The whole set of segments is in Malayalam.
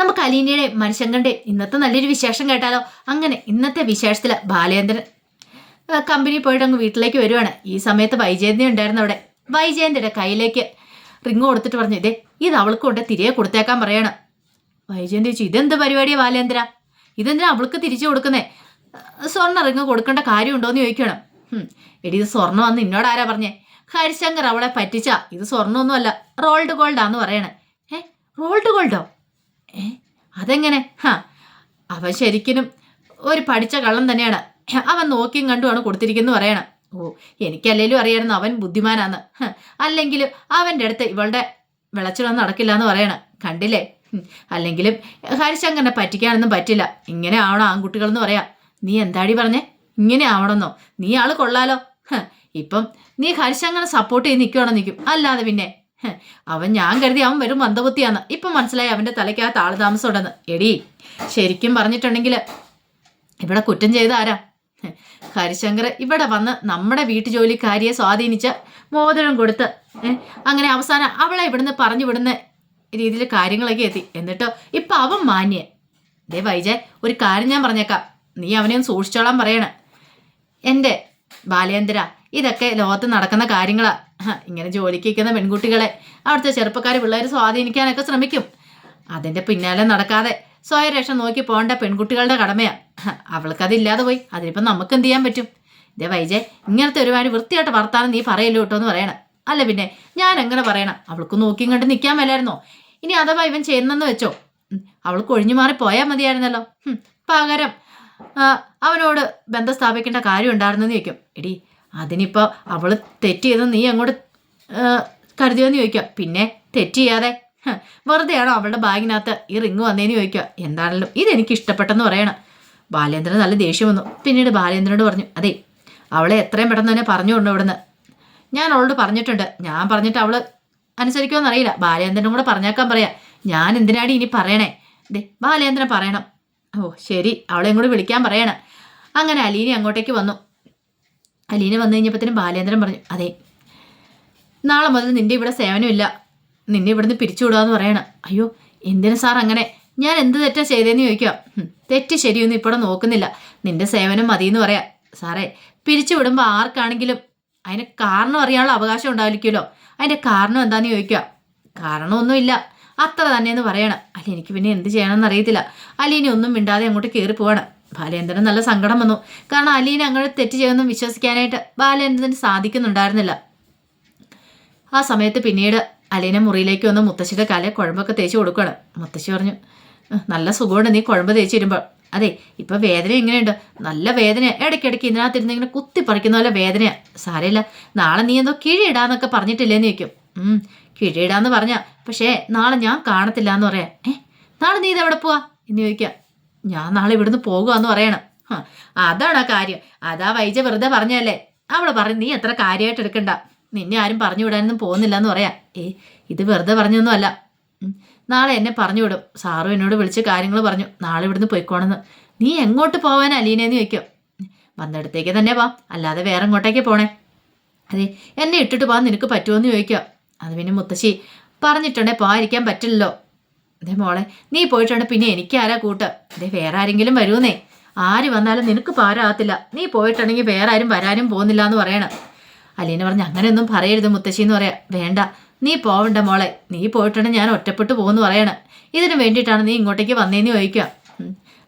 നമുക്ക് അലീനയുടെ മനുഷ്യങ്കന്റെ ഇന്നത്തെ നല്ലൊരു വിശേഷം കേട്ടാലോ? അങ്ങനെ ഇന്നത്തെ വിശേഷത്തിൽ ബാലേന്ദ്രൻ കമ്പനി പോയിട്ട് അങ്ങ് വീട്ടിലേക്ക് വരുവാണ്. ഈ സമയത്ത് വൈജയന്തി ഉണ്ടായിരുന്നു അവിടെ. വൈജയന്തിയുടെ കയ്യിലേക്ക് റിങ് കൊടുത്തിട്ട് പറഞ്ഞു ഇതേ ഇത് അവൾക്ക് കൊണ്ട് തിരികെ കൊടുത്തേക്കാൻ പറയണം. വൈജയന്തി ചോദിച്ചു ഇതെന്ത് പരിപാടിയാ ബാലേന്ദ്ര? ഇതെന്തിനാ അവൾക്ക് തിരിച്ചു കൊടുക്കുന്നേ? സ്വർണ റിങ് കൊടുക്കേണ്ട കാര്യമുണ്ടോയെന്ന് ചോദിക്കണം എടി ഇത് സ്വർണം വന്ന് ഇന്നോട് ആരാ പറഞ്ഞേ? ഹരിശങ്കർ അവളെ പറ്റിച്ച ഇത് സ്വർണമൊന്നുമല്ല റോൾഡ് ഗോൾഡാന്ന് പറയണേ. ഏ റോൾഡ് ഗോൾഡോ? അതെങ്ങനെ? ഹാ. അവൻ ശരിക്കും ഒരു പഠിച്ച കള്ളം തന്നെയാണ്. അവൻ നോക്കിയും കണ്ടുമാണ് കൊടുത്തിരിക്കുന്നു പറയണം. ഓ എനിക്കല്ലേലും അറിയായിരുന്നു അവൻ ബുദ്ധിമാനാന്ന്. അല്ലെങ്കിൽ അവന്റെ അടുത്ത് ഇവളുടെ വിളച്ചിലൊന്നും നടക്കില്ല എന്ന് പറയണം. കണ്ടില്ലേ? അല്ലെങ്കിലും ഹരിശങ്കറിനെ പറ്റിക്കാനൊന്നും പറ്റില്ല. ഇങ്ങനെ ആവണം ആൺകുട്ടികളെന്ന് പറയാം. നീ എന്താടി പറഞ്ഞേ? ഇങ്ങനെ ആവണമെന്നോ? നീ ആൾ കൊള്ളാലോ. ഇപ്പം നീ ഹരിശങ്കറിനെ സപ്പോർട്ട് ചെയ്ത് നിൽക്കുവാണോ നിൽക്കും അല്ലാതെ പിന്നെ അവൻ ഞാൻ കരുതി അവൻ വരും മന്ദബുദ്ധിയാന്ന് ഇപ്പം മനസ്സിലായി അവന്റെ തലയ്ക്ക് ആ താളതാമസം ഉണ്ടെന്ന് എടി ശരിക്കും പറഞ്ഞിട്ടുണ്ടെങ്കിൽ ഇവിടെ കുറ്റം ചെയ്ത ആരാ? ഹരിശങ്കർ ഇവിടെ വന്ന് നമ്മുടെ വീട്ടുജോലിക്കാരിയെ സ്വാധീനിച്ച് മോതിരം കൊടുത്ത് അങ്ങനെ അവസാനം അവളെ ഇവിടുന്ന് പറഞ്ഞു വിടുന്ന രീതിയിൽ കാര്യങ്ങളൊക്കെ എത്തി. എന്നിട്ടോ ഇപ്പൊ അവൻ മാന്യ ദേ വൈജയ് ഒരു കാര്യം ഞാൻ പറഞ്ഞേക്കാം. നീ അവനെ സൂക്ഷിച്ചോളാൻ പറയണേ. എന്റെ ബാലേന്ദ്ര ഇതൊക്കെ ലോകത്ത് നടക്കുന്ന കാര്യങ്ങളാ. ഇങ്ങനെ ജോലിക്ക് നിൽക്കുന്ന പെൺകുട്ടികളെ അവിടുത്തെ ചെറുപ്പക്കാർ പിള്ളേർ സ്വാധീനിക്കാനൊക്കെ ശ്രമിക്കും. അതിന്റെ പിന്നാലെ നടക്കാതെ സ്വയം രക്ഷ നോക്കി പോകേണ്ട പെൺകുട്ടികളുടെ കടമയാണ് അവൾക്കതില്ലാതെ പോയി. അതിനിപ്പം നമുക്ക് എന്ത് ചെയ്യാൻ പറ്റും? ഇതേ വൈജയ് ഇങ്ങനത്തെ ഒരുപാട് വൃത്തിയായിട്ട് വർത്താനം നീ പറയല്ലോ കേട്ടോ എന്ന് പറയണം. അല്ല പിന്നെ ഞാൻ എങ്ങനെ പറയണം. അവൾക്ക് നോക്കിയും കണ്ട് നിൽക്കാൻ മേലായിരുന്നോ? ഇനി അഥവാ ഇവൻ ചെയ്യുന്നെന്ന് വെച്ചോ? അവൾക്ക് ഒഴിഞ്ഞു മാറി പോയാൽ മതിയായിരുന്നല്ലോ. പകരം അവനോട് ബന്ധം സ്ഥാപിക്കേണ്ട കാര്യം ഉണ്ടായിരുന്നെന്ന് ചോദിക്കും. എടി അതിനിപ്പോൾ അവൾ തെറ്റ് ചെയ്ത് നീ അങ്ങോട്ട് കരുതിയോന്ന് ചോദിക്കുക. പിന്നെ തെറ്റ് ചെയ്യാതെ വെറുതെയാണോ അവളുടെ ബാഗിനകത്ത് ഈ റിങ് വന്നേന്ന് ചോദിക്കുക. എന്താണല്ലോ ഇതെനിക്ക് ഇഷ്ടപ്പെട്ടെന്ന് പറയണം. ബാലേന്ദ്രൻ നല്ല ദേഷ്യം വന്നു. പിന്നീട് ബാലേന്ദ്രനോട് പറഞ്ഞു അതെ അവളെ എത്രയും പെട്ടെന്ന് തന്നെ പറഞ്ഞു പറഞ്ഞുകൊണ്ട് ഇവിടുന്ന്. ഞാൻ അവളോട് പറഞ്ഞിട്ടുണ്ട്. ഞാൻ പറഞ്ഞിട്ട് അവൾ അനുസരിക്കുമെന്ന് അറിയില്ല. ബാലേന്ദ്രനും കൂടെ പറഞ്ഞേക്കാൻ പറയാം. ഞാൻ എന്തിനാടി ഇനി പറയണേ? ദേ ബാലേന്ദ്രൻ പറയണം. ഓ ശരി അവളെ ഇങ്ങോട്ട് വിളിക്കാൻ പറയണം. അങ്ങനെ അലീനി അങ്ങോട്ടേക്ക് വന്നു. അലീന വന്നു കഴിഞ്ഞപ്പോഴത്തേനും ബാലേന്ദ്രൻ പറഞ്ഞു അതെ നാളെ മുതൽ നിന്റെ ഇവിടെ സേവനമില്ല. നിന്നെ ഇവിടുന്ന് പിരിച്ചുവിടാന്ന് പറയണം. അയ്യോ എന്തിനു സാർ അങ്ങനെ? ഞാൻ എന്ത് തെറ്റാ ചെയ്തതെന്ന് ചോദിക്കാം "ഹും, തെറ്റ് ശരിയൊന്നും ഇപ്പോൾ നോക്കുന്നില്ല. നിന്റെ സേവനം മതി എന്ന് പറയാം. സാറേ പിരിച്ചു വിടുമ്പോൾ ആർക്കാണെങ്കിലും അതിന് കാരണം അറിയാനുള്ള അവകാശം ഉണ്ടാവില്ലല്ലോ അതിന്റെ കാരണം എന്താണെന്ന് ചോദിക്കുക കാരണമൊന്നുമില്ല. അത്ര തന്നെയെന്ന് പറയണം. അല്ല എനിക്ക് പിന്നെ എന്ത് ചെയ്യണമെന്ന് അറിയത്തില്ല. അലീന ഒന്നും മിണ്ടാതെ അങ്ങോട്ട് കയറി പോവാണ് ബാലേന്ദ്രൻ നല്ല സങ്കടം വന്നു. കാരണം അലീന അങ്ങനെ തെറ്റ് ചെയ്യുമെന്നും വിശ്വസിക്കാനായിട്ട് ബാലേന്ദ്രന് സാധിക്കുന്നുണ്ടായിരുന്നില്ല. ആ സമയത്ത് പിന്നീട് അലീന മുറിയിലേക്ക് വന്ന് മുത്തശ്ശിയുടെ കാലെ കുഴമ്പൊക്കെ തേച്ച് കൊടുക്കുകയാണ്. മുത്തശ്ശി പറഞ്ഞു നല്ല സുഖമുണ്ട് നീ കുഴമ്പ് തേച്ച് ഇരുമ്പോൾ അതെ ഇപ്പം വേദന എങ്ങനെയുണ്ട്? നല്ല വേദന ഇടയ്ക്കിടയ്ക്ക് ഇതിനകത്തിരുന്ന് ഇങ്ങനെ കുത്തി പറിക്കുന്ന പോലെ വേദനയാണ് സാരമില്ല നാളെ നീ എന്തോ കിഴിയിടാന്നൊക്കെ പറഞ്ഞിട്ടില്ലേന്ന് ചോദിക്കും. കിഴിയിടാന്ന് പറഞ്ഞ പക്ഷേ നാളെ ഞാൻ കാണത്തില്ല എന്ന് പറയാം. ഏ നാളെ നീ ഇതെവിടെ പോവാ? എന്ന് ചോദിക്കാം ഞാൻ നാളെ ഇവിടുന്ന് പോകുകയെന്ന് പറയണം. അതാണ് ആ കാര്യം. അതാ വൈജ വെറുതെ പറഞ്ഞല്ലേ അവൾ പറഞ്ഞു നീ എത്ര കാര്യമായിട്ട് എടുക്കണ്ട. നിന്നെ ആരും പറഞ്ഞു വിടാനൊന്നും പോകുന്നില്ല എന്ന് പറയാം. ഏ ഇത് വെറുതെ പറഞ്ഞൊന്നും അല്ല. നാളെ എന്നെ പറഞ്ഞു വിടും. സാറും എന്നോട് വിളിച്ച് കാര്യങ്ങൾ പറഞ്ഞു. നാളെ ഇവിടുന്ന് പോയിക്കോണെന്ന്. നീ എങ്ങോട്ട് പോവാൻ അലീനേന്ന് ചോദിക്കും. വന്നിടത്തേക്ക് തന്നെ വാ. അല്ലാതെ വേറെ എങ്ങോട്ടേക്ക് പോണേ? അതെ എന്നെ ഇട്ടിട്ട് പോകാൻ നിനക്ക് പറ്റുമോ എന്ന് ചോദിക്കുക അത് പിന്നെ മുത്തശ്ശി പറഞ്ഞിട്ടുണ്ടേ പോകാതിരിക്കാൻ പറ്റില്ലല്ലോ. അതെ മോളെ നീ പോയിട്ടുണ്ട് പിന്നെ എനിക്ക് ആരാ കൂട്ട്. ദേ വേറെ ആരെങ്കിലും വരുമെന്നേ ആര് വന്നാലും നിനക്ക് പാരാകത്തില്ല. നീ പോയിട്ടുണ്ടെങ്കിൽ വേറെ ആരും വരാനും പോകുന്നില്ല എന്ന് പറയണം. അലീന പറഞ്ഞു അങ്ങനെയൊന്നും പറയരുത് മുത്തശ്ശി എന്ന് പറയാം. വേണ്ട നീ പോവണ്ട മോളെ. നീ പോയിട്ടുണ്ടെങ്കിൽ ഞാൻ ഒറ്റപ്പെട്ടു പോകുന്നു പറയണം. ഇതിന് വേണ്ടിയിട്ടാണ് നീ ഇങ്ങോട്ടേക്ക് വന്നേന്ന് ചോദിക്കുക.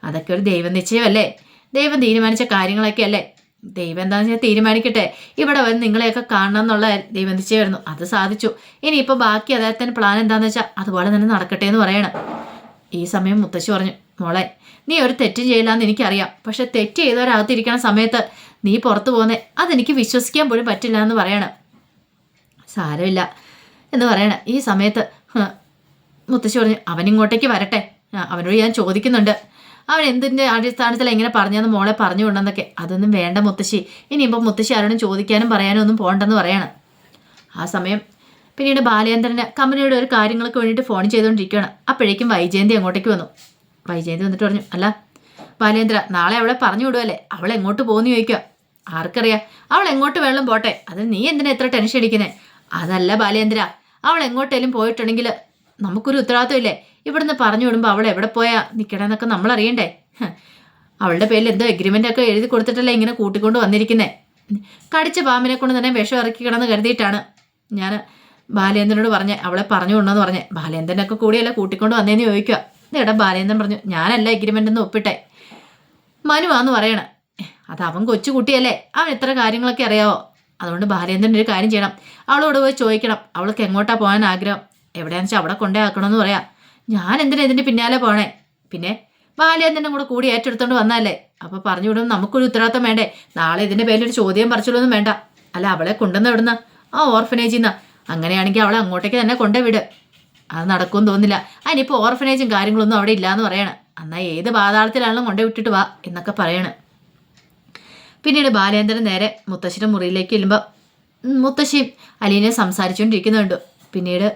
അതൊക്കെ ഒരു ദൈവം നിശ്ചയമല്ലേ ദൈവം തീരുമാനിച്ച കാര്യങ്ങളൊക്കെ അല്ലേ ദൈവം എന്താന്ന് വെച്ചാൽ തീരുമാനിക്കട്ടെ. ഇവിടെ വന്ന് നിങ്ങളെയൊക്കെ കാണണം എന്നുള്ള ദൈവം നിശ്ചയമായിരുന്നു അത് സാധിച്ചു. ഇനിയിപ്പോൾ ബാക്കി അദ്ദേഹത്തിന്റെ പ്ലാൻ എന്താണെന്ന് വെച്ചാൽ അതുപോലെ തന്നെ നടക്കട്ടെ എന്ന് പറയണം. ഈ സമയം മുത്തശ്ശി പറഞ്ഞു മോളെ നീ ഒരു തെറ്റും ചെയ്യില്ലാന്ന് എനിക്കറിയാം. പക്ഷെ തെറ്റ് ചെയ്തവരകത്തിരിക്കണ സമയത്ത് നീ പുറത്തു പോകുന്നേ അതെനിക്ക് വിശ്വസിക്കാൻ പോലും പറ്റില്ല എന്ന് പറയണം. സാരമില്ല. എന്ന് പറയണം. ഈ സമയത്ത് മുത്തശ്ശി പറഞ്ഞു അവനിങ്ങോട്ടേക്ക് വരട്ടെ. അവനോട് ഞാൻ ചോദിക്കുന്നുണ്ട്. അവൻ എന്തിന്റെ അടിസ്ഥാനത്തിൽ എങ്ങനെ പറഞ്ഞെന്ന് മോളെ പറഞ്ഞു കൊണ്ടെന്നൊക്കെ അതൊന്നും വേണ്ട മുത്തശ്ശി. ഇനിയിപ്പോൾ മുത്തശ്ശി ആരോടും ചോദിക്കാനും പറയാനും ഒന്നും പോകണ്ടെന്ന് പറയണം. ആ സമയം പിന്നീട് ബാലേന്ദ്രന് കമ്പനിയുടെ ഒരു കാര്യങ്ങൾക്ക് വേണ്ടിയിട്ട് ഫോൺ ചെയ്തുകൊണ്ടിരിക്കുകയാണ് അപ്പോഴേക്കും വൈജയന്തി അങ്ങോട്ടേക്ക് വന്നു. വൈജയന്തി വന്നിട്ട് പറഞ്ഞു അല്ല ബാലേന്ദ്ര നാളെ അവളെ പറഞ്ഞു വിടുവല്ലേ? അവൾ എങ്ങോട്ട് പോകുന്നു ചോദിക്കുക. ആർക്കറിയാം? അവൾ എങ്ങോട്ട് വേണം പോട്ടെ. അത് നീ എന്തിനാ എത്ര ടെൻഷൻ അടിക്കുന്നത് അതല്ല ബാലേന്ദ്ര അവൾ എങ്ങോട്ടേലും പോയിട്ടുണ്ടെങ്കിൽ നമുക്കൊരു ഉത്തരവാദിത്വമില്ലേ? ഇവിടുന്ന് പറഞ്ഞു വിടുമ്പോൾ അവൾ എവിടെ പോയാ നിൽക്കണമെന്നൊക്കെ നമ്മൾ അറിയണ്ടേ അവളുടെ പേരിൽ എന്തോ എഗ്രിമെന്റ് ഒക്കെ എഴുതി കൊടുത്തിട്ടല്ലേ ഇങ്ങനെ കൂട്ടിക്കൊണ്ട് വന്നിരിക്കുന്നേ? കടിച്ച പാമ്പിനെ കൊണ്ട് തന്നെ വിഷം ഇറക്കിക്കണമെന്ന് കരുതിയിട്ടാണ് ഞാൻ ബാലേന്ദ്രനോട് പറഞ്ഞ് അവളെ പറഞ്ഞു കൊണ്ടെന്ന് പറഞ്ഞ്. ബാലേന്ദ്രനൊക്കെ കൂടിയല്ല കൂട്ടിക്കൊണ്ട് വന്നേന്ന് ചോദിക്കുക. ഇതേടാ ബാലേന്ദ്രൻ പറഞ്ഞു ഞാനല്ല എഗ്രിമെന്റ് എന്ന് ഒപ്പിട്ടെ. മനുവാന്ന് പറയണ. അത് അവൻ കൊച്ചുകുട്ടിയല്ലേ? അവൻ ഇത്ര കാര്യങ്ങളൊക്കെ അറിയാവോ? അതുകൊണ്ട് ബാലേന്ദ്രൻ ഒരു കാര്യം ചെയ്യണം. അവളോട് പോയി ചോദിക്കണം. അവൾക്ക് എങ്ങോട്ടാണ് പോകാൻ ആഗ്രഹം? എവിടെയാണെന്ന് വെച്ചാൽ അവിടെ കൊണ്ടേ ആക്കണമെന്ന് പറയാം. ഞാൻ എന്തിനാ ഇതിന്റെ പിന്നാലെ പോണേ? പിന്നെ ബാലേന്ദ്രനും കൂടെ കൂടി ഏറ്റെടുത്തോണ്ട് വന്നാലേ? അപ്പോൾ പറഞ്ഞു വിടും നമുക്കൊരു ഉത്തരവാദിത്തം വേണ്ടേ? നാളെ ഇതിന്റെ ഒരു ചോദ്യം പറിച്ചുള്ളൊന്നും വേണ്ട. അല്ല അവളെ കൊണ്ടുവന്ന് എവിടുന്ന? ആ ഓർഫനേജിൽ നിന്ന് അങ്ങനെയാണെങ്കിൽ അവളെ അങ്ങോട്ടേക്ക് തന്നെ കൊണ്ടേ വിട്. അത് നടക്കുമെന്ന് തോന്നില്ല അതിനിപ്പോൾ ഓർഫനേജും കാര്യങ്ങളൊന്നും അവിടെ ഇല്ലയെന്ന് പറയണം. എന്നാൽ ഏത് പാതാളത്തിലാണെങ്കിലും കൊണ്ടേ വിട്ടിട്ട് വാ എന്നൊക്കെ പറയണം. പിന്നീട് ബാലേന്ദ്രൻ നേരെ മുത്തശ്ശിയുടെ മുറിയിലേക്ക് ചെല്ലുമ്പോൾ മുത്തശ്ശിയും അലീനെ സംസാരിച്ചുകൊണ്ടിരിക്കുന്നുണ്ട് പിന്നീട്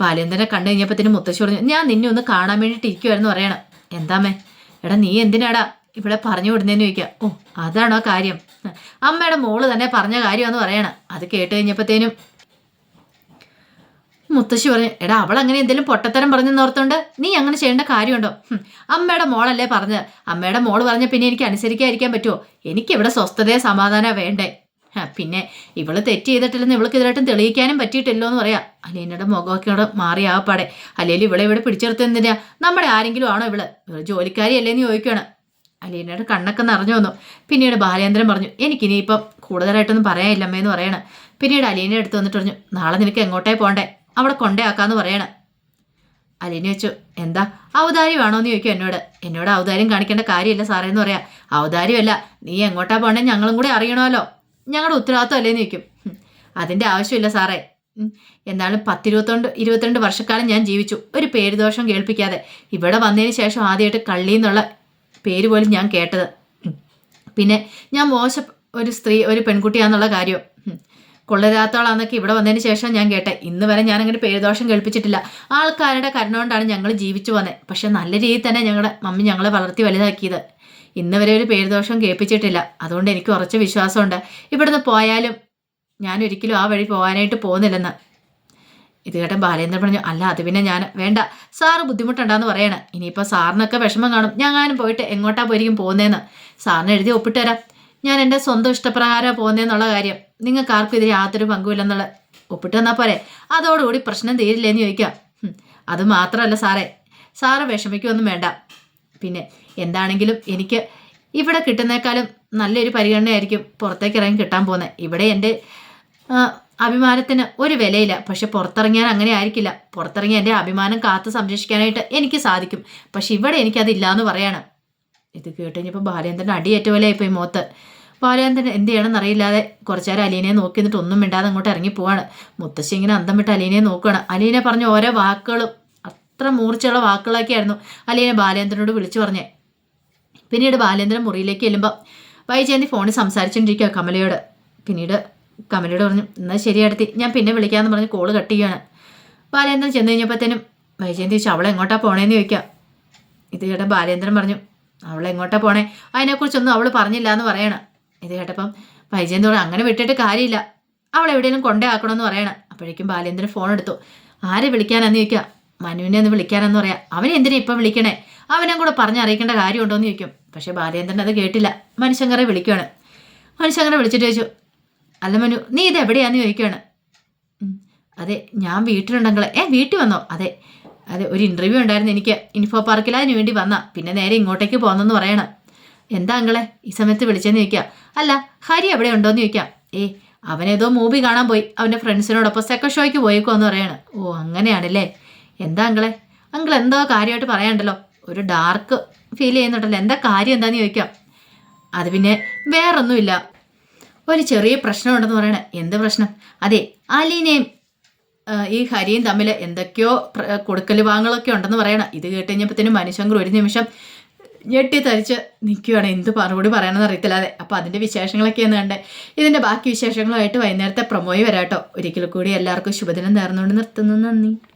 ബാലേന്ദ്രനെ കണ്ടു കഴിഞ്ഞപ്പത്തിന് മുത്തശ്ശി പറഞ്ഞു ഞാൻ നിന്നെ ഒന്ന് കാണാൻ വേണ്ടിയിട്ട് ഇരിക്കുമായിരുന്നു പറയണം. എന്താമേ എടാ നീ എന്തിനാടാ ഇവിടെ പറഞ്ഞു വിടുന്നതെന്ന് ചോദിക്കുക ഓ അതാണോ കാര്യം. അമ്മയുടെ മോൾ തന്നെ പറഞ്ഞ കാര്യമാന്ന് പറയണം. അത് കേട്ട് കഴിഞ്ഞപ്പോഴത്തേനും മുത്തശ്ശി പറഞ്ഞു എടാ അവൾ അങ്ങനെ എന്തെങ്കിലും പൊട്ടത്തരം പറഞ്ഞു ഓർത്തോണ്ട് നീ അങ്ങനെ ചെയ്യേണ്ട കാര്യമുണ്ടോ? അമ്മയുടെ മോളല്ലേ പറഞ്ഞത്. അമ്മയുടെ മോൾ പറഞ്ഞ പിന്നെ എനിക്ക് അനുസരിക്കാതിരിക്കാൻ പറ്റുമോ എനിക്കിവിടെ സ്വസ്ഥതയെ സമാധാനമോ വേണ്ടേ? പിന്നെ ഇവൾ തെറ്റ് ചെയ്തിട്ടില്ലെന്ന് ഇവൾക്ക് ഇതിലായിട്ടും തെളിയിക്കാനും പറ്റിയിട്ടില്ലോ എന്ന് പറയാം. അലീനയുടെ മുഖമൊക്കെ ഇവിടെ മാറി ആപ്പാടെ അല്ലെങ്കിൽ ഇവളെ ഇവിടെ പിടിച്ചെടുത്ത് എന്തിനാ? നമ്മുടെ ആരെങ്കിലും ആണോ ഇവൾ? ജോലിക്കാരി അല്ലേന്ന് ചോദിക്കുകയാണ്. അലീനയുടെ കണ്ണൊക്കെ നിറഞ്ഞു വന്നു. പിന്നീട് ബാലേന്ദ്രൻ പറഞ്ഞു എനിക്കിനിയിപ്പം കൂടുതലായിട്ടൊന്നും പറയാനില്ല അമ്മയെന്ന് പറയണം. പിന്നീട് അലീനെ എടുത്ത് വന്നിട്ട് പറഞ്ഞു നാളെ നിനക്ക് എങ്ങോട്ടേ പോണ്ടേ? അവിടെ കൊണ്ടേയാക്കാന്ന് പറയണ. അലീന വെച്ചു എന്താ? ഔദാര്യമാണോ എന്ന് ചോദിക്കും എന്നോട്. എന്നോട് ഔദാര്യം കാണിക്കേണ്ട കാര്യമില്ല സാറേ എന്ന് പറയാം. ഔദാര്യമല്ല നീ എങ്ങോട്ടാ പോകണേ ഞങ്ങളും കൂടെ അറിയണമല്ലോ. ഞങ്ങളുടെ ഉത്തരവാദിത്വം അല്ലേന്ന് ചോദിക്കും. അതിന്റെ ആവശ്യമില്ല സാറേ. എന്നാലും പത്തിരുപത്തൊണ്ട് ഇരുപത്തിരണ്ട് വർഷക്കാലം ഞാൻ ജീവിച്ചു. ഒരു പേര് ദോഷം കേൾപ്പിക്കാതെ. ഇവിടെ വന്നതിന് ശേഷം ആദ്യമായിട്ട് കള്ളി എന്നുള്ള പേര് പോലും ഞാൻ കേട്ടത്. പിന്നെ ഞാൻ മോശം ഒരു സ്ത്രീ ഒരു പെൺകുട്ടിയാന്നുള്ള കാര്യം. ഉം. കൊള്ളരാത്തവളാന്നൊക്കെ ഇവിടെ വന്നതിന് ശേഷം ഞാൻ കേട്ടെ. ഇന്ന് വരെ ഞാൻ അങ്ങനെ പേരുദോഷം കേൾപ്പിച്ചിട്ടില്ല. ആൾക്കാരുടെ കരുണ കൊണ്ടാണ് ഞങ്ങൾ ജീവിച്ചു വന്നത് പക്ഷെ നല്ല രീതിയിൽ തന്നെ ഞങ്ങളുടെ മമ്മി ഞങ്ങളെ വളർത്തി വലുതാക്കിയത്. ഇന്ന് വരെ ഒരു പേരുദോഷം കേൾപ്പിച്ചിട്ടില്ല. അതുകൊണ്ട് എനിക്ക് ഉറച്ച വിശ്വാസമുണ്ട്. ഇവിടുന്ന് പോയാലും ഞാൻ ഒരിക്കലും ആ വഴി പോകാനായിട്ട് പോകുന്നില്ലെന്ന്. ഇത് കേട്ടൻ ബാലേന്ദ്രൻ പറഞ്ഞു അല്ല അത് പിന്നെ ഞാൻ വേണ്ട. സാറ് ബുദ്ധിമുട്ടുണ്ടാന്ന് പറയണേ. ഇനിയിപ്പോൾ സാറിനൊക്കെ വിഷമം കാണും. ഞാനും പോയിട്ട് എങ്ങോട്ടാ പോയിരിക്കും പോകുന്നതെന്ന് സാറിന് എഴുതി ഒപ്പിട്ടുതരാം ഞാൻ എന്റെ സ്വന്തം ഇഷ്ടപ്രകാരം പോകുന്നതെന്നുള്ള കാര്യം. നിങ്ങൾക്ക് ആർക്കും ഇതിൽ യാതൊരു പങ്കുമില്ലെന്നുള്ള ഒപ്പിട്ട് തന്നാൽ പോരെ. അതോടുകൂടി പ്രശ്നം തീരില്ലേന്ന് ചോദിക്കാം. അത് മാത്രമല്ല സാറേ. സാറ് വിഷമിക്കുമൊന്നും വേണ്ട. പിന്നെ എന്താണെങ്കിലും എനിക്ക് ഇവിടെ കിട്ടുന്നേക്കാളും നല്ലൊരു പരിഗണനയായിരിക്കും പുറത്തേക്ക് ഇറങ്ങി കിട്ടാൻ പോകുന്നത് ഇവിടെ എന്റെ അഭിമാനത്തിന് ഒരു വിലയില്ല. പക്ഷെ പുറത്തിറങ്ങിയാൽ അങ്ങനെ ആയിരിക്കില്ല. പുറത്തിറങ്ങി എന്റെ അഭിമാനം കാത്തു സംരക്ഷിക്കാനായിട്ട് എനിക്ക് സാധിക്കും. പക്ഷെ ഇവിടെ എനിക്കതില്ല എന്ന് പറയാണ്. ഇത് കേട്ട് കഴിഞ്ഞപ്പോൾ ബാലേന്ദ്രൻ അടിയേറ്റ പോലെ ആയിപ്പോയി മോത്ത്. ബാലേന്ദ്രൻ എന്ത് ചെയ്യണമെന്ന് അറിയില്ലാതെ കുറച്ചേരം അലീനയെ നോക്കി നിന്നിട്ട് ഒന്നും മിണ്ടാതെ അങ്ങോട്ട് ഇറങ്ങി പോവാണ്. മുത്തശ്ശി ഇങ്ങനെ അന്തം വിട്ട് അലീനയെ നോക്കുകയാണ് അലീനെ പറഞ്ഞ ഓരോ വാക്കുകളും അത്ര മൂർച്ചയുള്ള വാക്കുകളൊക്കെയായിരുന്നു അലീനെ ബാലേന്ദ്രനോട് വിളിച്ചു പറഞ്ഞേ. പിന്നീട് ബാലേന്ദ്രൻ മുറിയിലേക്ക് ചെല്ലുമ്പോൾ വൈജയന്തി ഫോണിൽ സംസാരിച്ചുകൊണ്ടിരിക്കുക കമലയോട്. പിന്നീട് കമലയോട് പറഞ്ഞു എന്നാൽ ശരിയാടത്തി ഞാൻ പിന്നെ വിളിക്കാമെന്ന് പറഞ്ഞ് കോൾ കട്ട് ചെയ്യുകയാണ് ബാലേന്ദ്രൻ ചെന്ന് കഴിഞ്ഞപ്പോഴത്തേനും വൈജയന്തി ചോദിച്ചു അവളെ എങ്ങോട്ടാണ് പോണേന്ന് ചോദിക്കാം. ഇത് കേട്ട ബാലേന്ദ്രൻ പറഞ്ഞു അവളെ എങ്ങോട്ടാ പോണേ? അതിനെക്കുറിച്ചൊന്നും അവൾ പറഞ്ഞില്ല എന്ന് പറയണം. ഇത് കേട്ടപ്പം പറഞ്ഞു അങ്ങനെ വിട്ടിട്ട് കാര്യമില്ല. അവൾ എവിടെയെങ്കിലും കൊണ്ടേ ആക്കണമെന്ന് പറയണം. അപ്പോഴേക്കും ബാലേന്ദ്രൻ ഫോൺ എടുത്തു. ആരെ വിളിക്കാനാന്ന് ചോദിക്കുക മനുവിനെ ഒന്ന് വിളിക്കാനെന്ന് പറയാം. അവനെ എന്തിനാ ഇപ്പം വിളിക്കണേ? അവനും കൂടെ പറഞ്ഞറിയിക്കേണ്ട കാര്യമുണ്ടോ എന്ന് ചോദിക്കും. പക്ഷേ ബാലേന്ദ്രൻ അത് കേട്ടില്ല. മനുശങ്കറെ വിളിക്കുകയാണ് മനുശങ്കറെ വിളിച്ചിട്ട് ചോദിച്ചു അല്ല മനു നീ ഇത് എവിടെയാന്ന് ചോദിക്കുകയാണ് അതെ ഞാൻ വീട്ടിലുണ്ടെങ്കിൽ ഏ വീട്ടിൽ വന്നോ? അതെ. അതെ ഒരു ഇന്റർവ്യൂ ഉണ്ടായിരുന്നു എനിക്ക്. ഇൻഫോ പാർക്കിൽ അതിന് വേണ്ടി വന്ന. പിന്നെ നേരെ ഇങ്ങോട്ടേക്ക് പോകുന്നെന്ന് പറയണം. എന്താ അങ്കളെ? ഈ സമയത്ത് വിളിച്ചെന്ന് ചോദിക്കാം. അല്ല ഹരി എവിടെ ഉണ്ടോയെന്ന് ചോദിക്കാം. ഏ അവനേതോ മൂവി കാണാൻ പോയി. അവന്റെ ഫ്രണ്ട്സിനോടൊപ്പം സെക്കൻഡ് ഷോയ്ക്ക് പോയേക്കോ എന്ന് പറയാണ്. ഓ അങ്ങനെയാണല്ലേ? എന്താ അങ്കളെ? അങ്കൾ എന്തോ കാര്യമായിട്ട് പറയാനുണ്ടല്ലോ ഒരു ഡാർക്ക് ഫീൽ ചെയ്യുന്നുണ്ടല്ലോ. എന്താ കാര്യം എന്താന്ന് ചോദിക്കാം. അത് പിന്നെ വേറൊന്നുമില്ല. ഒരു ചെറിയ പ്രശ്നമുണ്ടെന്ന് പറയണേ. എന്ത് പ്രശ്നം? അതെ അലീനയും ഈ ഹരിയും തമ്മിൽ എന്തൊക്കെയോ കൊടുക്കൽ വാങ്ങലൊക്കെ ഉണ്ടെന്ന് പറയണം. ഇത് കേട്ട് കഴിഞ്ഞപ്പോഴത്തേനും മനുഷ്യങ്കർ ഒരു നിമിഷം ഞെട്ടി തരിച്ച് നിൽക്കുകയാണ് എന്ത് മറുപടി പറയണമെന്ന് അറിയത്തില്ലാതെ. അപ്പോൾ അതിന്റെ വിശേഷങ്ങളൊക്കെയാണ് കണ്ടേ. ഇതിന്റെ ബാക്കി വിശേഷങ്ങളുമായിട്ട് വൈകുന്നേരത്തെ പ്രൊമോയി വരാട്ടോ. ഒരിക്കൽ കൂടി എല്ലാവർക്കും ശുഭദിനം നേർന്നുകൊണ്ട് നിർത്തുന്നു. നന്ദി.